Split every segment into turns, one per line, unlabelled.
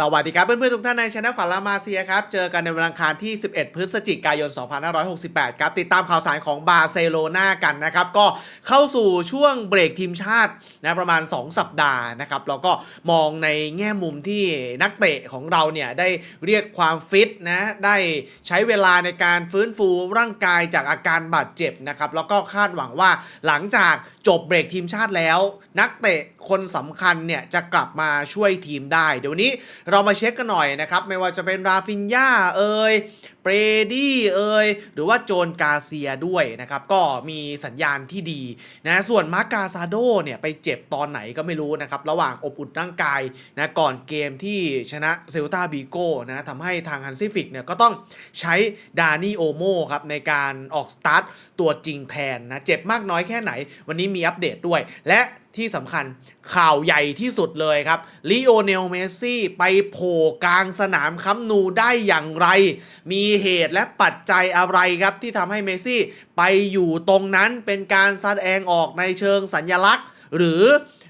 สวัสดีครับเพื่อนๆทุกท่านในช anel ขวัญลามาเซียครับ เจอกันในวันอังคารที่ 11 พฤศจิกายน 2568 ครับ ติดตามข่าวสารของบาร์เซโลนากันนะครับ ก็เข้าสู่ช่วงเบรกทีมชาตินะประมาณ 2 สัปดาห์นะครับ แล้วก็มองในแง่มุมที่นักเตะของเราเนี่ย ได้เรียกความฟิตนะ ได้ใช้เวลาในการฟื้นฟูร่างกายจากอาการบาดเจ็บนะครับ แล้วก็คาดหวังว่าหลังจากจบเบรกทีมชาติแล้ว นักเตะคนสำคัญเนี่ยจะกลับมาช่วยทีมได้ เดี๋ยววนนี้เรามาเช็คกันหน่อยนะครับ ไม่ว่าจะเป็นราฟินยาเอ่ย เปรดี้เอ่ยหรือว่าโจนกาเซียด้วยนะครับ ก็มีสัญญาณที่ดีนะส่วนมาร์กาซาโดเนี่ยไปเจ็บตอนไหนก็ไม่รู้นะครับ ระหว่างอบอุ่นร่างกายนะก่อนเกมที่ชนะเซลตาบีโก้นะทำให้ทางฮันซิฟิกเนี่ยก็ต้องใช้ดานี่โอโมครับในการออกสตาร์ทตัวจริงแทนนะเจ็บมากน้อยแค่ไหน วันนี้มีอัปเดตด้วย และที่สำคัญข่าวใหญ่ที่สุดเลยครับลิโอเนลเมสซี่ไปโผล่กลางสนามคัมนูได้อย่างไร มีเหตุและปัจจัยอะไรครับที่ทำให้เมซี่ไปอยู่ตรงนั้นเป็นการแสดงออกในเชิงสัญญลักษณ์ หรือ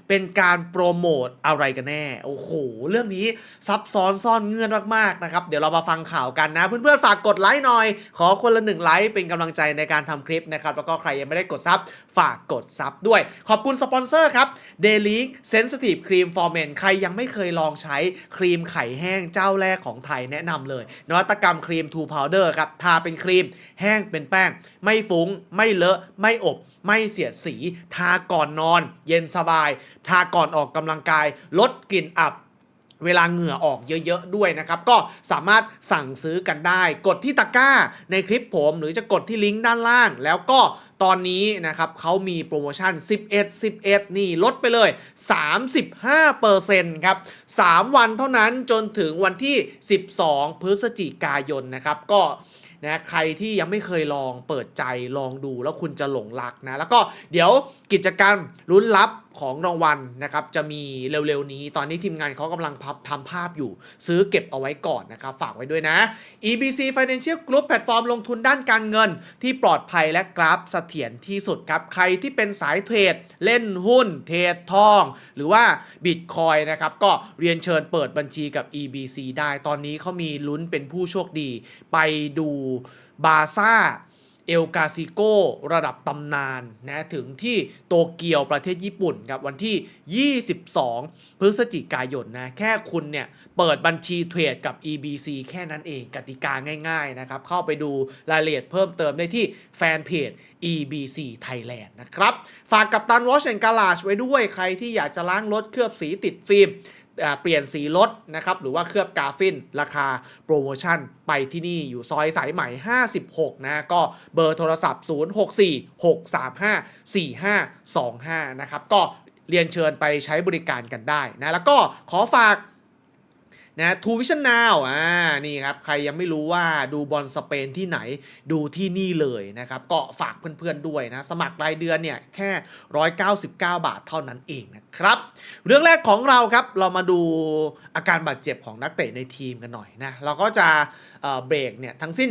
เป็นการโปรโมทอะไรกันแน่ โอ้โห เรื่องนี้ซับซ้อนซ่อนเงื่อนมากๆนะครับ เดี๋ยวเรามาฟังข่าวกันนะ เพื่อนๆ ฝากกดไลค์หน่อย ขอคนละหนึ่งไลค์เป็นกำลังใจในการทำคลิปนะครับ แล้วก็ใครยังไม่ได้กดซับฝากกดซับด้วย ขอบคุณสปอนเซอร์ครับ Daily Sensitive Cream for Men ใครยังไม่เคยลองใช้ครีมไข่แห้งเจ้าแรกของไทยแนะนำเลย นวัตกรรมครีม Two Powder ครับ ทาเป็นครีม แห้งเป็นแป้ง ไม่ฟุง้ง ไม่เลอะ ไม่อบ ไม่เสียดสี ทาก่อนนอน เย็นสบาย ทาก่อนออกกำลังกาย ลดกลิ่นอับเวลาเหงื่อออกเยอะ ๆ ด้วยนะครับ ก็สามารถสั่งซื้อกันได้ กดที่ตะกร้าในคลิปผม หรือจะกดที่ลิงก์ด้านล่าง แล้วก็ตอนนี้นะครับเขามีโปรโมชั่น 11 11 นี่ลดไปเลย 35%ครับ 3 วันเท่านั้นจนถึงวันที่ 12 พฤศจิกายนนะครับ ก็ นะใครที่ยังไม่เคยลองเปิดใจลองดูแล้วคุณจะหลงรักนะ แล้วก็เดี๋ยวกิจกรรมลุ้นลับ ของรางวัลนะครับจะมีเร็วๆนี้ ตอนนี้ทีมงานเขากำลังพับทำภาพอยู่ ซื้อเก็บเอาไว้ก่อนนะครับ ฝากไว้ด้วยนะ EBC Financial Group แพลตฟอร์มลงทุนด้านการเงิน ที่ปลอดภัยและกราฟเสถียรที่สุดครับ ใครที่เป็นสายเทรด เล่นหุ้น เทรดทอง หรือว่าบิตคอยนะครับ ก็เรียนเชิญเปิดบัญชีกับ EBC ได้ ตอนนี้เขามีลุ้นเป็นผู้โชคดี ไปดูบาซ่า เอลกาซิโกระดับตำนานนะถึงที่โตเกียวประเทศญี่ปุ่นครับวันที่ 22 พฤศจิกายนนะแค่คุณเนี่ยเปิดบัญชีเทรดกับ EBC แค่นั้นเองกติกาง่าย ๆ นะครับ เข้าไปดูรายละเอียดเพิ่มเติมได้ที่แฟนเพจ EBC Thailand นะครับ ฝากกับตันวอชแอนกาลาชไว้ด้วยใครที่อยากจะล้างรถเคลือบสีติดฟิล์ม เปลี่ยนสีรถนะครับ หรือว่าเคลือบกาฟิน ราคาโปรโมชั่นไปที่นี่อยู่ซอยสายใหม่ 56 นะ ก็เบอร์โทรศัพท์ 0646354525 นะครับ ก็เรียนเชิญไปใช้บริการกันได้นะ แล้วก็ขอฝาก นะทูวิชั่นนาวอ่านี่ครับ ใครยังไม่รู้ว่าดูบอลสเปนที่ไหนดูที่นี่เลยนะครับ ก็ฝากเพื่อนๆด้วยนะ สมัครรายเดือนเนี่ย แค่ 199 บาทเท่านั้นเองนะครับ เรื่องแรกของเราครับ เรามาดูอาการบาดเจ็บของนักเตะในทีมกันหน่อยนะ เราก็จะเอ่อเบรกเนี่ย ทั้งสิ้น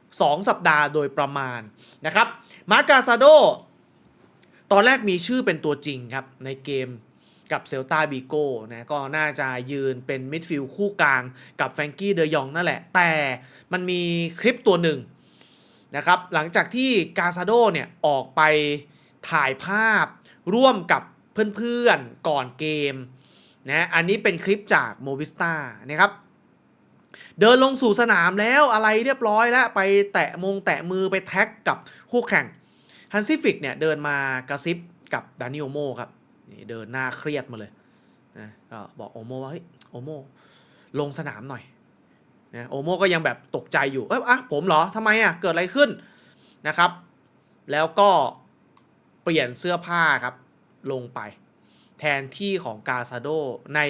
2 สัปดาห์โดยประมาณนะครับมาร์กาซาโดตอนแรกมีชื่อเป็นตัวจริงครับในเกม กับเซลตาบีโก้นะก็น่าจะยืนเป็นมิดฟิลด์คู่กลางกับแฟรงกี้เดยองนั่นแหละ แต่มันมีคลิปตัวหนึ่งนะครับหลังจากที่กาซาโดเนี่ยออกไปถ่ายภาพร่วมกับเพื่อนๆก่อนเกมนะอันนี้เป็นคลิปจากโมวิสตานะครับเดินลงสู่สนามแล้วอะไรเรียบร้อยแล้ว ไปแตะมงแตะมือไปแท็กกับคู่แข่งฮันซิฟิกเนี่ยเดินมากระซิบกับดานิโอโมครับ นี่เดินหน้าเครียดมาเลยนะก็บอกโอโมว่าเฮ้ยโอโมลงสนามหน่อยนะโอโมก็ยังแบบตกใจอยู่เอ้ยอะผมเหรอทำไมอะเกิดอะไรขึ้นนะครับ แล้วก็เปลี่ยนเสื้อผ้าครับลงไป แทนที่ของกาซาโดใน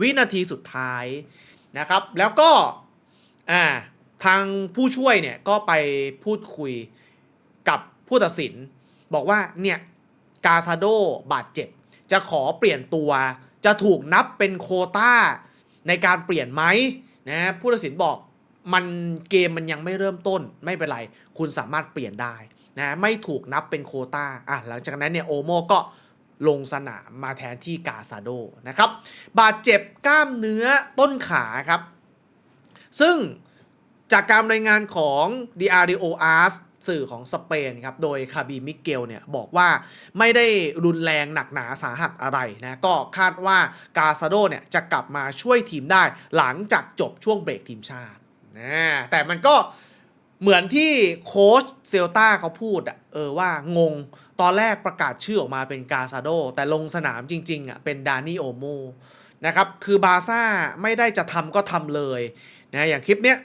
วินาทีสุดท้ายนะครับ แล้วก็อ่าทางผู้ช่วยเนี่ยก็ไปพูดคุยกับผู้ตัดสิน บอกว่าเนี่ยกาซาโดบาดเจ็บ จะขอเปลี่ยนตัว จะถูกนับเป็นโคต้าในการเปลี่ยนไหมนะผู้ตัดสินบอกมันเกมมันยังไม่เริ่มต้นไม่เป็นไร คุณสามารถเปลี่ยนได้นะไม่ถูกนับเป็นโคต้าอะหลังจากนั้นเนี่ยโอโมก็ลงสนามมาแทนที่กาซาโดนะครับ บาดเจ็บกล้ามเนื้อต้นขาครับ ซึ่งจากการรายงานของ Diario Ars สื่อของสเปนครับ โดยคาบีมิเกลเนี่ยบอกว่าไม่ได้รุนแรงหนักหนาสาหัสอะไรนะ ก็คาดว่ากาซาโดเนี่ยจะกลับมาช่วยทีมได้หลังจากจบช่วงเบรกทีมชาตินะแต่มันก็เหมือนที่โค้ชเซลตาเขาพูดอะเออว่างงตอนแรกประกาศชื่อออกมาเป็นกาซาโด แต่ลงสนามจริงๆอะเป็นดานี่โอโมนะครับ คือบาร์ซ่าไม่ได้จะทำก็ทำเลยนะอย่างคลิปเนี้ย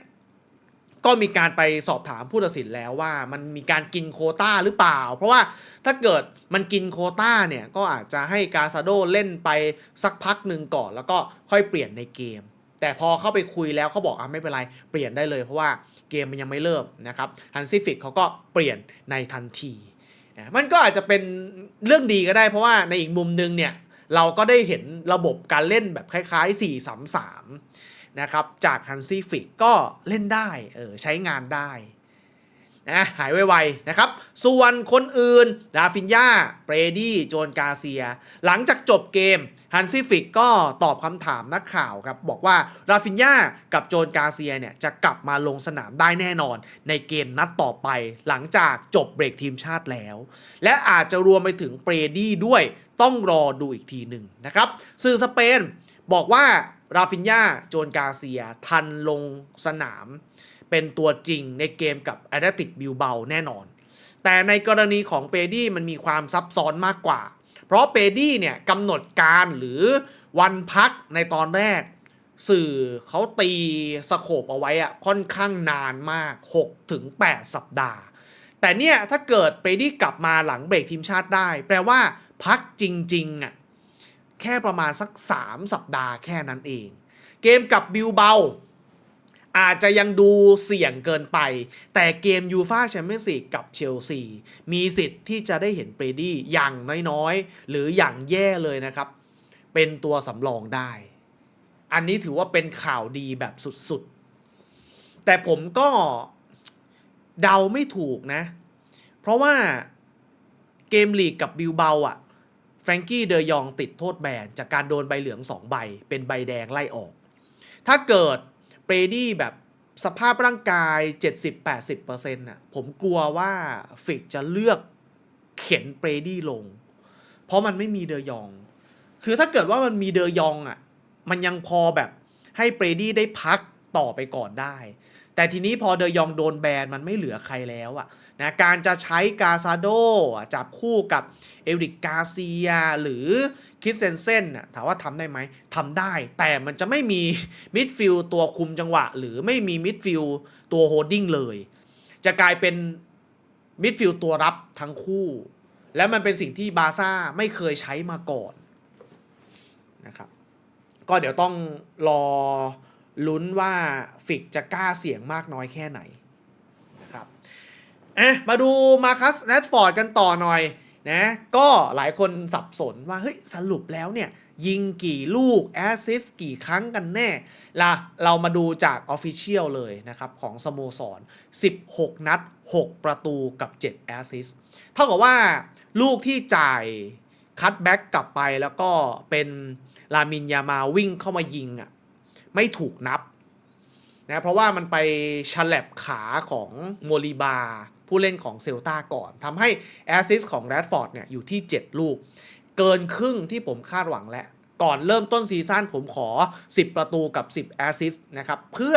ก็มีการไปสอบถามผู้ตัดสินแล้วว่ามันมีการกินโคต้าหรือเปล่า เพราะว่าถ้าเกิดมันกินโคต้าเนี่ย ก็อาจจะให้กาซาโดเล่นไปสักพักหนึ่งก่อน แล้วก็ค่อยเปลี่ยนในเกม แต่พอเข้าไปคุยแล้วเขาบอกอะไม่เป็นไรเปลี่ยนได้เลยเพราะว่าเกมมันยังไม่เริ่มนะครับฮันซิฟิกเขาก็เปลี่ยนในทันทีมันก็อาจจะเป็นเรื่องดีก็ได้ เพราะว่าในอีกมุมนึงเนี่ยเราก็ได้เห็นระบบการเล่นแบบคล้ายๆ 4-3-3 นะครับจากฮันซี่ฟิกก็เล่นได้เออใช้งานได้นะหายไวๆนะครับ ส่วนคนอื่น ดาฟินยาเปรดี้ โจนกาเซีย หลังจากจบเกมฮันซี่ฟิกก็ตอบคำถามนักข่าวครับ บอกว่าราฟินยากับโจนกาเซียเนี่ย จะกลับมาลงสนามได้แน่นอน ในเกมนัดต่อไปหลังจากจบเบรกทีมชาติแล้ว และอาจจะรวมไปถึงเปรดี้ด้วยต้องรอดูอีกทีหนึ่งนะครับ สื่อสเปนบอกว่า ราฟินยาโจนกาเซีย ทันลงสนาม เป็นตัวจริงในเกมกับแอตเลติกบิลเบาแน่นอน แต่ในกรณีของเปดี้มันมีความซับซ้อนมากกว่า เพราะเปดี้เนี่ยกำหนดการหรือวันพักในตอนแรก สื่อเขาตีสโคปเอาไว้อะค่อนข้างนานมาก6ถึง8สัปดาห์ แต่เนี่ยถ้าเกิดเปดี้กลับมาหลังเบรกทีมชาติได้ แปลว่าพักจริงๆอะ แค่ประมาณสัก 3 สัปดาห์แค่นั้นเอง เกมกับบิลเบา อาจจะยังดูเสี่ยงเกินไป แต่เกมยูฟาแชมเปี้ยนส์ลีกกับเชลซีมีสิทธิ์ที่จะได้เห็นเปรดี้อย่างน้อยๆ หรืออย่างแย่เลยนะครับ เป็นตัวสำรองได้ อันนี้ถือว่าเป็นข่าวดีแบบสุดๆ แต่ผมก็เดาไม่ถูกนะ เพราะว่าเกมลีกกับบิลเบาอะ ฟรงกี้เดยองติดโทษแบนจากการโดนใบเหลือง 2 ใบ เป็นใบแดงไล่ออก ถ้าเกิดเปรดี้แบบสภาพร่างกาย 70-80%น่ะผมกลัวว่าฟิกจะเลือกเข็นเปรดี้ลง เพราะมันไม่มีเดยอง คือถ้าเกิดว่ามันมีเดยองอะมันยังพอแบบให้เปรดี้ได้พักต่อไปก่อนได้ แต่ทีนี้พอเดยองโดนแบนมันไม่เหลือใครแล้วอะนะการจะใช้กาซาโดจับคู่กับเอริกกาเซียหรือคิดเซนเซนถามว่าทำได้ไหมทำได้ แต่มันจะไม่มีมิดฟิลตัวคุมจังหวะ หรือไม่มีมิดฟิลตัวโฮดดิ้งเลย จะกลายเป็นมิดฟิลตัวรับทั้งคู่ และมันเป็นสิ่งที่บาซ่าไม่เคยใช้มาก่อนนะครับก็เดี๋ยวต้องรอ ลุ้นว่าฟิกจะกล้าเสี่ยงมากน้อยแค่ไหนนะครับอะมาดูมาคัสแรดฟอร์ดกันต่อหน่อยนะก็หลายคนสับสนว่าเฮ้ยสรุปแล้วเนี่ยยิงกี่ลูก แอสซิสกี่ครั้งกันแน่ล่ะเรามาดูจาก Official เลยนะครับของสโมสร 16 นัด 6 ประตูกับ 7 แอสซิสเท่ากับว่าลูกที่จ่ายคัตแบ็กกลับไปแล้วก็เป็นลามินยามาวิ่งเข้ามายิงอะ ไม่ถูกนับนะเพราะว่ามันไปฉลับขาของโมลิบา ผู้เล่นของเซลตาก่อนทำให้แอสซิสของแรดฟอร์ดเนี่ยอยู่ที่ 7 ลูก เกินครึ่งที่ผมคาดหวังแล้วก่อนเริ่มต้นซีซั่นผมขอ 10 ประตูกับ 10 แอสซิสนะครับ เพื่อ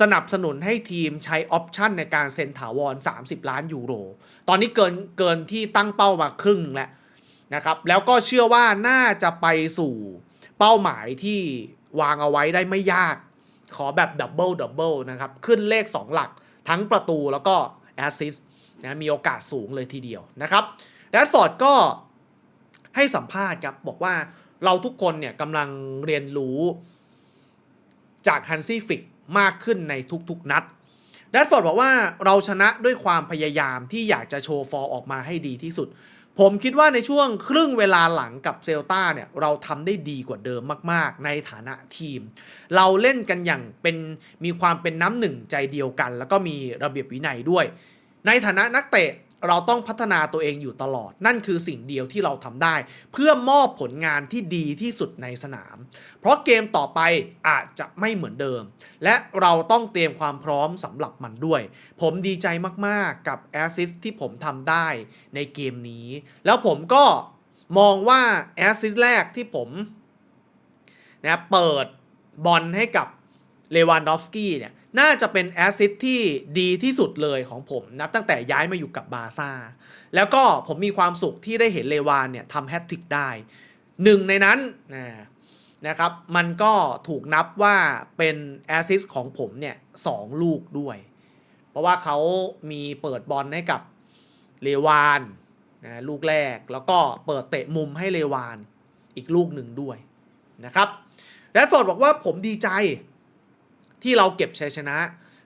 สนับสนุนให้ทีมใช้ออปชันในการเซ็นถาวร 30 ล้านยูโร ตอนนี้เกินเกินที่ตั้งเป้ามาครึ่งแล้วนะครับ แล้วก็เชื่อว่าน่าจะไปสู่เป้าหมายที่ วางเอาไว้ได้ไม่ยาก ขอแบบดับเบิลดับเบิลนะครับ ขึ้นเลข 2 หลักทั้งประตูแล้วก็แอสซิสนะมีโอกาสสูงเลยทีเดียวนะครับแรดฟอร์ดก็ให้สัมภาษณ์ครับ บอกว่าเราทุกคนเนี่ยกำลังเรียนรู้จากฮันซี่ฟิกมากขึ้นในทุกๆนัดแรดฟอร์ดบอกว่าเราชนะด้วยความพยายามที่อยากจะโชว์ฟอร์ออกมาให้ดีที่สุด ผมคิดว่าในช่วงครึ่งเวลาหลังกับเซลตาเนี่ยเราทำได้ดีกว่าเดิมมาก ๆ ในฐานะทีม เราเล่นกันอย่างเป็นมีความเป็นน้ำหนึ่งใจเดียวกัน แล้วก็มีระเบียบวินัยด้วย ในฐานะนักเตะ เราต้องพัฒนาตัวเองอยู่ตลอด นั่นคือสิ่งเดียวที่เราทำได้ เพื่อมอบผลงานที่ดีที่สุดในสนาม เพราะเกมต่อไปอาจจะไม่เหมือนเดิม และเราต้องเตรียมความพร้อมสำหรับมันด้วย ผมดีใจมากๆกับแอสซิสที่ผมทำได้ในเกมนี้ แล้วผมก็มองว่าแอสซิสแรกที่ผมนะเปิดบอลให้กับเลวานดอฟสกี้เนี่ย น่าจะเป็นแอสซิสที่ดีที่สุดเลยของผมนับตั้งแต่ย้ายมาอยู่กับบาร์ซ่า แล้วก็ผมมีความสุขที่ได้เห็นเลวานเนี่ยทำแฮตทริกได้หนึ่งในนั้นนะนะครับมันก็ถูกนับว่าเป็นแอสซิสของผมเนี่ยสองลูกด้วย เพราะว่าเขามีเปิดบอลให้กับเลวานนะลูกแรกแล้วก็เปิดเตะมุมให้เลวานอีกลูกหนึ่งด้วยนะครับแรดฟอร์ดบอกว่าผมดีใจ ที่เราเก็บชัยชนะ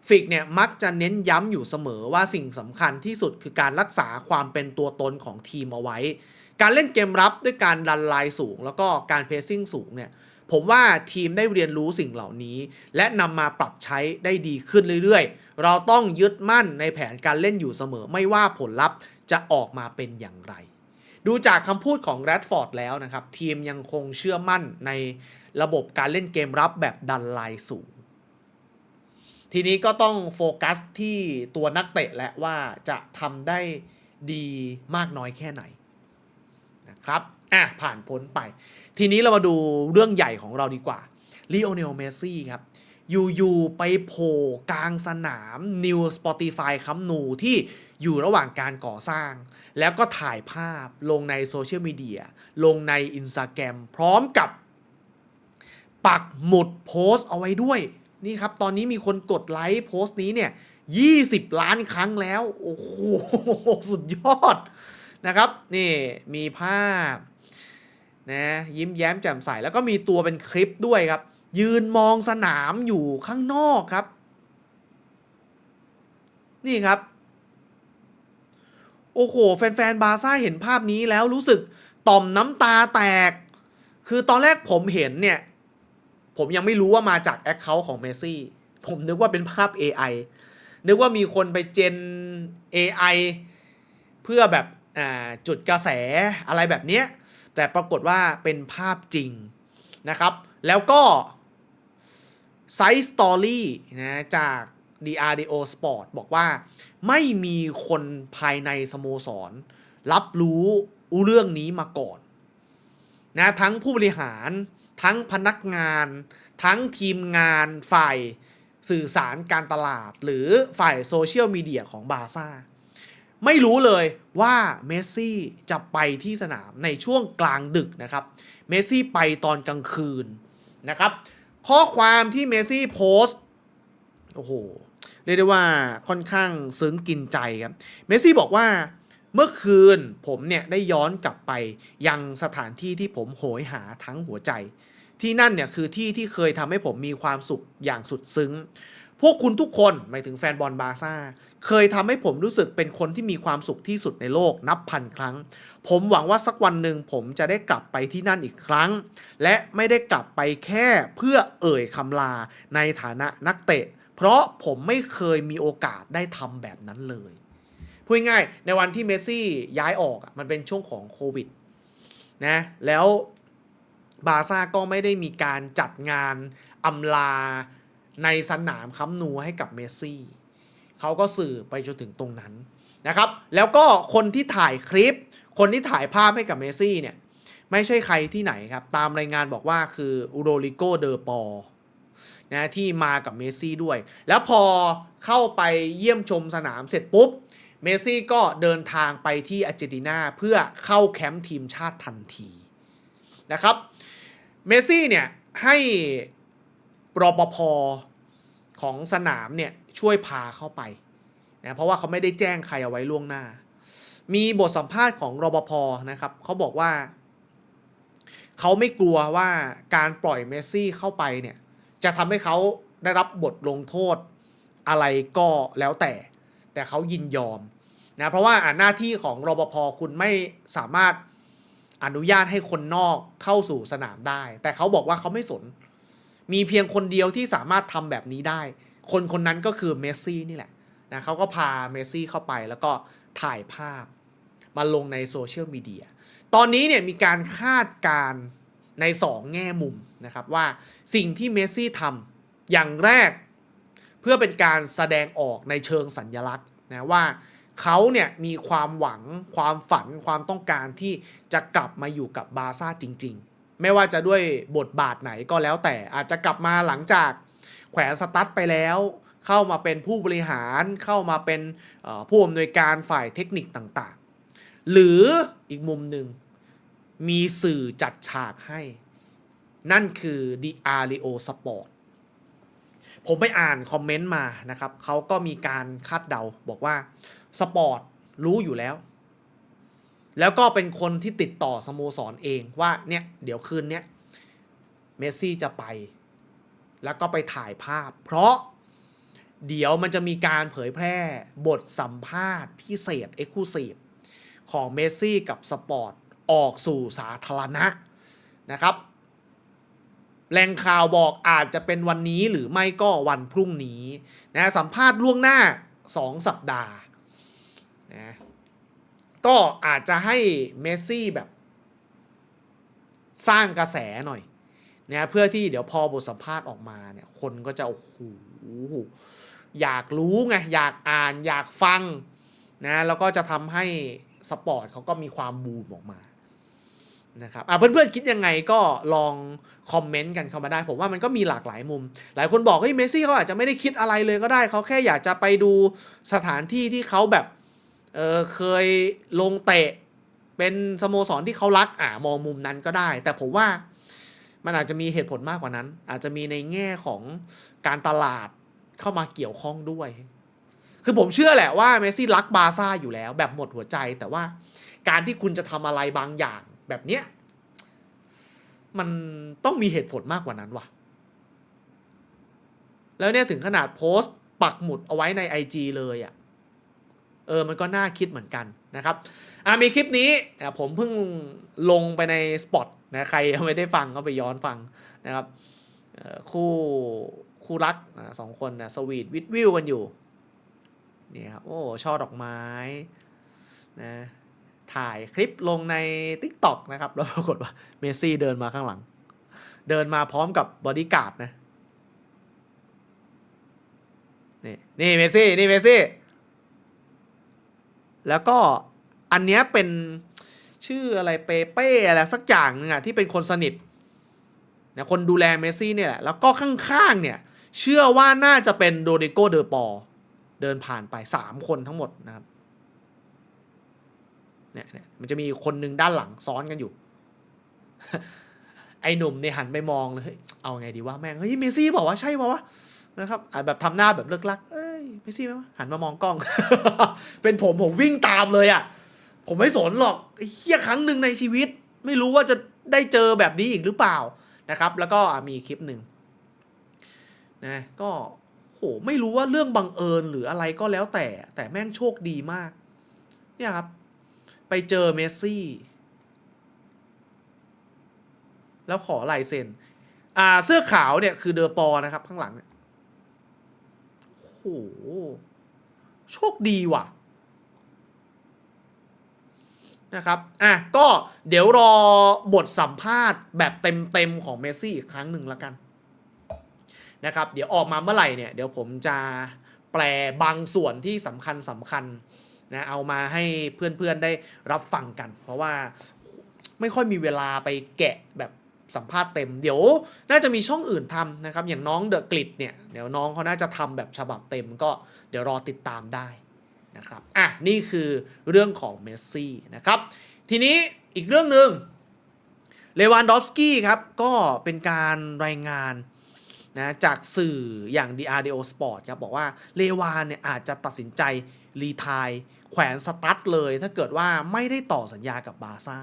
ฟิกเนี่ยมักจะเน้นย้ำอยู่เสมอว่าสิ่งสำคัญที่สุดคือการรักษาความเป็นตัวตนของทีมเอาไว้ การเล่นเกมรับด้วยการดันไลน์สูง แล้วก็การเพรสซิ่งสูงเนี่ยผมว่าทีมได้เรียนรู้สิ่งเหล่านี้ และนำมาปรับใช้ได้ดีขึ้นเรื่อยๆ เราต้องยึดมั่นในแผนการเล่นอยู่เสมอไม่ว่าผลลัพธ์จะออกมาเป็นอย่างไร ดูจากคำพูดของแรดฟอร์ดแล้วนะครับ ทีมยังคงเชื่อมั่นในระบบการเล่นเกมรับแบบดันไลน์สูง ทีนี้ก็ต้องโฟกัสที่ตัวนักเตะและว่าจะทำได้ดีมากน้อยแค่ไหนนะครับอะผ่านพ้นไป ทีนี้เรามาดูเรื่องใหญ่ของเราดีกว่าลีโอเนลเมสซี่ครับอยู่ๆไปโผล่กลางสนาม New Spotify คัมนูที่อยู่ระหว่างการก่อสร้าง แล้วก็ถ่ายภาพลงในโซเชียลมีเดียลงใน Instagram พร้อมกับปักหมุดโพสต์เอาไว้ด้วย นี่ครับ ตอนนี้มีคนกดไลค์โพสต์นี้เนี่ย 20 ล้านครั้งแล้ว โอ้โห สุดยอดนะครับ นี่มีภาพนะยิ้มแย้มแจ่มใส แล้วก็มีตัวเป็นคลิปด้วยครับ ยืนมองสนามอยู่ข้างนอกครับ นี่ครับ โอ้โห แฟนๆ บาซ่าเห็นภาพนี้แล้วรู้สึกต่อมน้ำตาแตก คือตอนแรกผมเห็นเนี่ย ผมยังไม่รู้ว่ามาจากแอคเคาท์ของเมซี่ผมนึกว่าเป็นภาพ AI นึกว่ามีคนไปเจน AI เพื่อแบบจุดกระแสอะไรแบบนี้ แต่ปรากฏว่าเป็นภาพจริงนะครับ แล้วก็ไซส์สตอรี่นะจาก DRDO Sport บอกว่าไม่มีคนภายในสโมสร รับรู้เรื่องนี้มาก่อนนะทั้งผู้บริหาร ทั้งพนักงาน ทั้งทีมงานฝ่ายสื่อสารการตลาด หรือฝ่ายโซเชียลมีเดียของบาร์ซ่าไม่รู้เลยว่าเมสซี่จะไปที่สนามในช่วงกลางดึกนะครับ เมสซี่ไปตอนกลางคืนนะครับ ข้อความที่เมสซี่โพสต์โอ้โหเรียกได้ว่าค่อนข้างซึ้งกินใจครับ เมสซี่บอกว่า เมื่อคืนผมเนี่ยได้ย้อนกลับไปยังสถานที่ที่ผมโหยหาทั้งหัวใจ ที่นั่นเนี่ยคือที่ที่เคยทำให้ผมมีความสุขอย่างสุดซึ้ง พวกคุณทุกคนหมายถึงแฟนบอลบาร์ซ่า เคยทำให้ผมรู้สึกเป็นคนที่มีความสุขที่สุดในโลกนับพันครั้ง ผมหวังว่าสักวันหนึ่งผมจะได้กลับไปที่นั่นอีกครั้ง และไม่ได้กลับไปแค่เพื่อเอ่ยคำลาในฐานะนักเตะ เพราะผมไม่เคยมีโอกาสได้ทำแบบนั้นเลย พูดง่ายในวันที่เมสซี่ย้ายออกมันเป็นช่วงของโควิดนะแล้วบาร์ซ่าก็ไม่ได้มีการจัดงานอำลาในสนามคัมนูให้กับเมสซี่เขาก็สื่อไปจนถึงตรงนั้นนะครับ แล้วก็คนที่ถ่ายคลิป คนที่ถ่ายภาพให้กับเมสซี่เนี่ยไม่ใช่ใครที่ไหนครับ ตามรายงานบอกว่าคืออูโรลิโกเดอปอนะที่มากับเมสซี่ด้วย แล้วพอเข้าไปเยี่ยมชมสนามเสร็จปุ๊บ เมซี่ก็เดินทางไปที่อาร์เจนตินาเพื่อเข้าแคมป์ทีมชาติทันทีนะครับเมซี่เนี่ยให้รปภของสนามเนี่ยช่วยพาเข้าไปนะเพราะว่าเขาไม่ได้แจ้งใครเอาไว้ล่วงหน้า มีบทสัมภาษณ์ของรปภนะครับเขาบอกว่า เขาไม่กลัวว่าการปล่อยเมสซี่เข้าไปเนี่ยจะทำให้เขาได้รับบทลงโทษอะไรก็แล้วแต่ แต่เขายินยอม นะเพราะว่าหน้าที่ของรปภคุณไม่สามารถอนุญาตให้คนนอกเข้าสู่สนามได้ แต่เขาบอกว่าเขาไม่สน มีเพียงคนเดียวที่สามารถทำแบบนี้ได้ คนคนนั้นก็คือเมสซี่นี่แหละนะเขาก็พาเมสซี่เข้าไปแล้วก็ถ่ายภาพมาลงในโซเชียลมีเดีย ตอนนี้เนี่ยมีการคาดการณ์ใน 2 แง่มุมนะครับว่าสิ่งที่เมสซี่ทำอย่างแรก เพื่อเป็นการแสดงออกในเชิงสัญญลักษณ์นะว่า เขาเนี่ยมีความหวังความฝันความต้องการที่จะกลับมาอยู่กับบาซ่าจริง ๆ ไม่ว่าจะด้วยบทบาทไหนก็แล้วแต่อาจจะกลับมาหลังจากแขวนสตั๊ดไปแล้ว เข้ามาเป็นผู้บริหารเข้ามาเป็นผู้อำนวยการฝ่ายเทคนิคต่างๆ หรืออีกมุมหนึ่งมีสื่อจัดฉากให้ นั่นคือ The a r i o Sport ผมไปอ่านคอมเมนต์มานะครับเขาก็มีการคาดเดาบอกว่า สปอร์ตรู้อยู่แล้ว แล้วก็เป็นคนที่ติดต่อสโมสรเองว่าเนี่ยเดี๋ยวคืนเนี้ยเมสซี่จะไป แล้วก็ไปถ่ายภาพ เพราะเดี๋ยวมันจะมีการเผยแพร่บทสัมภาษณ์พิเศษเอ็กซ์คลูซีฟของเมสซี่กับสปอร์ตออกสู่สาธารณะนะครับแหล่งข่าวบอกอาจจะเป็นวันนี้หรือไม่ก็วันพรุ่งนี้นะสัมภาษณ์ล่วงหน้า 2 สัปดาห์ ก็อาจจะให้เมสซี่แบบ สร้างกระแสหน่อยนะเพื่อที่เดี๋ยวพอบทสัมภาษณ์ออกมาเนี่ย คนก็จะโอ้โหอยากรู้ไงอยากอ่านอยากฟังนะแล้วก็จะทำให้สปอร์ตเขาก็มีความบูมออกมานะครับอะเพื่อนๆคิดยังไงก็ลองคอมเมนต์กันเข้ามาได้ ผมว่ามันก็มีหลากหลายมุม หลายคนบอกเฮ้ยเมสซี่เขาอาจจะไม่ได้คิดอะไรเลยก็ได้ เขาแค่อยากจะไปดูสถานที่ที่เขาแบบ เออเคยลงเตะ เป็นสโมสรที่เขารักอ่ามองมุมนั้นก็ได้ แต่ผมว่ามันอาจจะมีเหตุผลมากกว่านั้น อาจจะมีในแง่ของการตลาดเข้ามาเกี่ยวข้องด้วย คือผมเชื่อแหละว่าเมสซี่รักบาซ่าอยู่แล้ว แบบหมดหัวใจแต่ว่าการที่คุณจะทำอะไรบางอย่างแบบเนี้ยมันต้องมีเหตุผลมากกว่านั้นว่ะ แล้วเนี่ยถึงขนาดโพสต์ปักหมุดเอาไว้ใน IG เลยอะ่ะ เออมันก็น่าคิดเหมือนกันนะครับอะมีคลิปนี้อะผมเพิ่งลงไปในสปอตนะใครยังไม่ได้ฟังก็ไปย้อนฟังนะครับคู่คู่รักสองคนนะสวีทวิดวิวกันอยู่นี่ครับโอ้ช่อดอกไม้นะถ่ายคลิปลงใน TikTok นะครับ แล้วปรากฏว่าเมซี่เดินมาข้างหลัง เดินมาพร้อมกับบอดี้การ์ดนะนี่นี่เมซี่นี่เมซี่ แล้วก็อันเนี้ยเป็นชื่ออะไรเปเป้อะไรสักอย่างหนึงอะที่เป็นคนสนิทนะคนดูแลเมซี่เนี่ยแหละแล้วก็ข้างๆเนี่ย เชื่อว่าน่าจะเป็นโดริโกเดอปอเดินผ่านไปสามคนทั้งหมดนะครับเนี่ยเนี่ยมันจะมีคนหนึ่งด้านหลังซ้อนกันอยู่ ไอ้หนุ่มเนี่ยหันไปมองเลยเฮ้ยเอาไงดีวะแม่งเฮ้ยเมซี่บอกว่าใช่ปะวะ นะครับอะแบบทำหน้าแบบเลิกลัก เอ้ยเมสซี่ไหมหันมามองกล้อง เป็นผมผมวิ่งตามเลยอะ ผมไม่สนหรอกเฮียครั้งหนึ่งในชีวิต ไม่รู้ว่าจะได้เจอแบบนี้อีกหรือเปล่านะครับ แล้วก็มีคลิปหนึ่งนะก็โหไม่รู้ว่าเรื่องบังเอิญหรืออะไรก็แล้วแต่ แต่แม่งโชคดีมาก เนี่ยครับ ไปเจอเมสซี่ แล้วขอลายเซ็นอ่าเสื้อขาวเนี่ยคือเดอปอนะครับ ข้างหลัง โอ้โหโชคดีว่ะนะครับ อะ ก็เดี๋ยวรอบทสัมภาษณ์แบบเต็มๆของเมสซี่อีกครั้งหนึ่งแล้วกันนะครับ เดี๋ยวออกมาเมื่อไหร่เนี่ย เดี๋ยวผมจะแปลบางส่วนที่สำคัญสำคัญนะเอามาให้เพื่อนๆได้รับฟังกัน เพราะว่าไม่ค่อยมีเวลาไปแกะแบบ สัมภาษณ์เต็ม เดี๋ยวน่าจะมีช่องอื่นทำนะครับ อย่างน้องเดอะกลิดเนี่ยเดี๋ยวน้องเขาน่าจะทำแบบฉบับเต็มก็เดี๋ยวรอติดตามได้นะครับอะนี่คือเรื่องของเมสซี่นะครับทีนี้อีกเรื่องหนึ่งเลวานดอฟสกี้ครับ ก็เป็นการรายงานนะจากสื่ออย่าง d r d o Sport ครับ บอกว่าเลวานเนี่ยอาจจะตัดสินใจรีทายแขวนสตั๊ดเลย ถ้าเกิดว่าไม่ได้ต่อสัญญากับบาร์ซ่า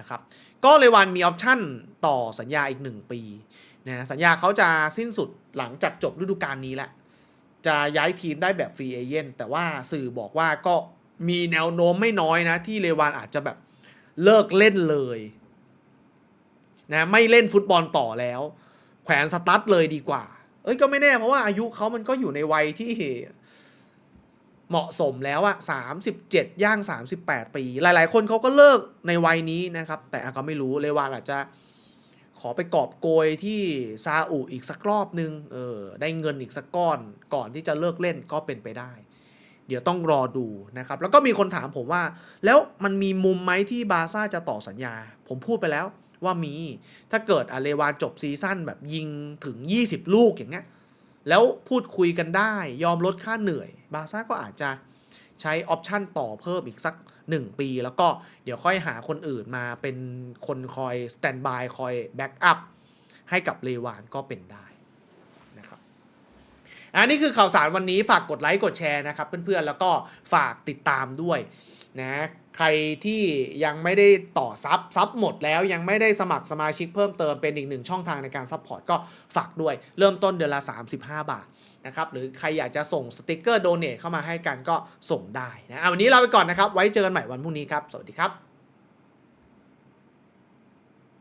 นะครับ ก็เลวานมีออปชั่นต่อสัญญาอีก 1 ปีนะสัญญาเขาจะสิ้นสุดหลังจากจบฤดูกาลนี้แหละ จะย้ายทีมได้แบบฟรีเอเย่นแต่ว่าสื่อบอกว่าก็มีแนวโน้มไม่น้อยนะ ที่เลวานอาจจะแบบเลิกเล่นเลยนะไม่เล่นฟุตบอลต่อแล้ว แขวนสตั๊ดเลยดีกว่า เอ้ยก็ไม่แน่เพราะว่าอายุเขามันก็อยู่ในวัยที่ เหมาะสมแล้วอะ37 ย่าง 38 ปี หลาย ๆ คนเขาก็เลิกในวัยนี้นะครับ แต่ก็ไม่รู้เลวานอาจจะขอไปกอบโกยที่ซาอุอีกสักรอบนึงเออได้เงินอีกสักก้อนก่อนที่จะเลิกเล่นก็เป็นไปได้ เดี๋ยวต้องรอดูนะครับ แล้วก็มีคนถามผมว่า แล้วมันมีมุมไหมที่บาซ่าจะต่อสัญญา ผมพูดไปแล้วว่ามีถ้าเกิดอเลวานจบซีซั่นแบบยิงถึง 20 ลูกอย่างเงี้ย แล้วพูดคุยกันได้ ยอมลดค่าเหนื่อย บาซ่าก็อาจจะใช้ออปชันต่อเพิ่มอีกสัก 1 ปี แล้วก็เดี๋ยวค่อยหาคนอื่นมาเป็นคนคอยสแตนบายคอยแบ็กอัพให้กับเลวานก็เป็นได้นะครับอันนี้คือข่าวสารวันนี้ฝากกดไลค์กดแชร์นะครับ เพื่อนๆ แล้วก็ฝากติดตามด้วยนะ ใครที่ยังไม่ได้ต่อซับซับหมดแล้วยังไม่ได้สมัครสมาชิกเพิ่มเติมเป็นอีกหนึ่งช่องทางในการซัพพอร์ตก็ฝากด้วย เริ่มต้นเดือนละ 35 บาทนะครับหรือใครอยากจะส่งสติกเกอร์โดเนทเข้ามาให้กันก็ส่งได้นะอะวันนี้ลาไปก่อนนะครับ ไว้เจอกันใหม่วันพรุ่งนี้ครับ สวัสดีครับ